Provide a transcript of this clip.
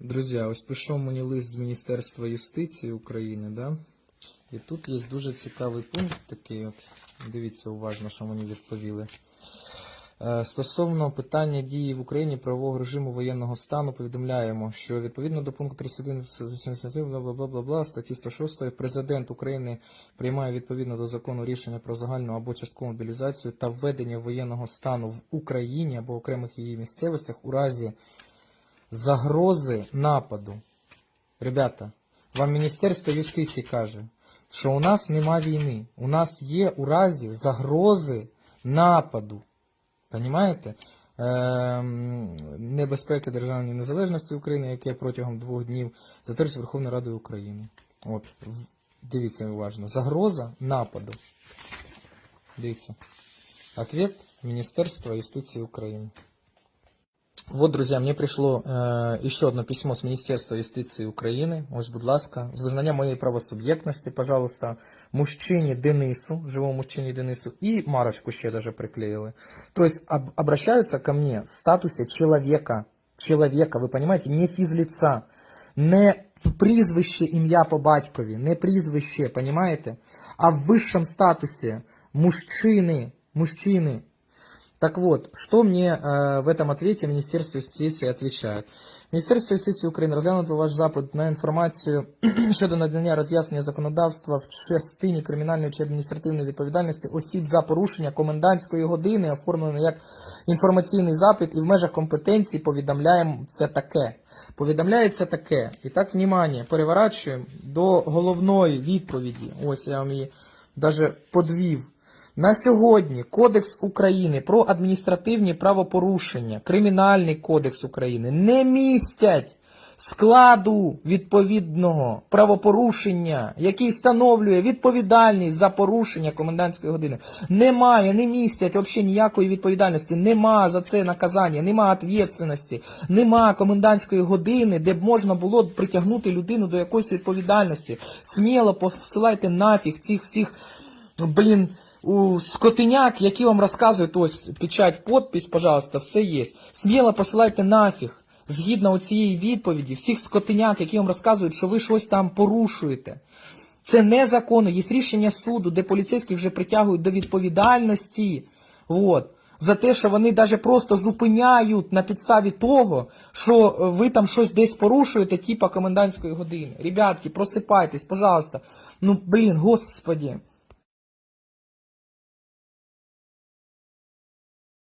Друзі, ось прийшов мені лист з Міністерства юстиції України, да? І тут є дуже цікавий пункт такий. От. Дивіться уважно, що мені відповіли. Е, Стосовно питання дії в Україні правового режиму воєнного стану повідомляємо, що відповідно до пункту 31 77, бла бла бла бла бла статті 106 президент України приймає відповідно до закону рішення про загальну або часткову мобілізацію та введення воєнного стану в Україні або окремих її місцевостях у разі загрози нападу. Ребята, вам Міністерство юстиції каже, що у нас нема війни. У нас є у разі загрози нападу. Понімаєте? Ем, небезпеки державної незалежності України, яке протягом двох днів затверджується Верховною Радою України. От, дивіться уважно. Загроза нападу. Дивіться. Ответ Министерства юстиции Украины. Вот, друзья, мне пришло э, еще одно письмо с Министерства юстиції України. Ось, будь ласка, з визнання моєї правосуб'єктності, пожалуйста, мужчині Денису, живому мужчині Денису, і марочку ще даже приклеили. То есть об- обращаются ко мне в статусе человека. Человека, ви понимаете, не фізліца, не прізвище ім'я по батькові, не прізвище, понимаете, а в высшем статусе мужчины, мужчины, так вот, что мне э, в этом ответе Министерство юстиции отвечает? Міністерство юстиції України розглянуло ваш запит на інформацію щодо надання роз'яснення законодавства в частині кримінальної чи адміністративної відповідальності осіб за порушення комендантської години, оформлено як інформаційний запит, і в межах компетенції повідомляємо це таке. Повідомляється таке. І так, внимание, переворачуємо до головної відповіді. Ось я вам її даже подвів. На сьогодні Кодекс України про адміністративні правопорушення, Кримінальний кодекс України не містять складу відповідного правопорушення, який встановлює відповідальність за порушення комендантської години. Немає, не містять взагалі ніякої відповідальності, нема за це наказання, нема відповідальності, нема комендантської години, де б можна було притягнути людину до якоїсь відповідальності. Сміло посилайте нафіг цих всіх, блін у скотиняк, які вам розказують, ось печать, подпись, пожалуйста, все є. Сміло посилайте нафіг, згідно цієї відповіді, всіх скотиняк, які вам розказують, що ви щось там порушуєте. Це незаконно, є рішення суду, де поліцейських вже притягують до відповідальності. От. За те, що вони навіть просто зупиняють на підставі того, що е, ви там щось десь порушуєте, типа комендантської години. Ребятки, просипайтесь, пожалуйста. Ну, блін, господі.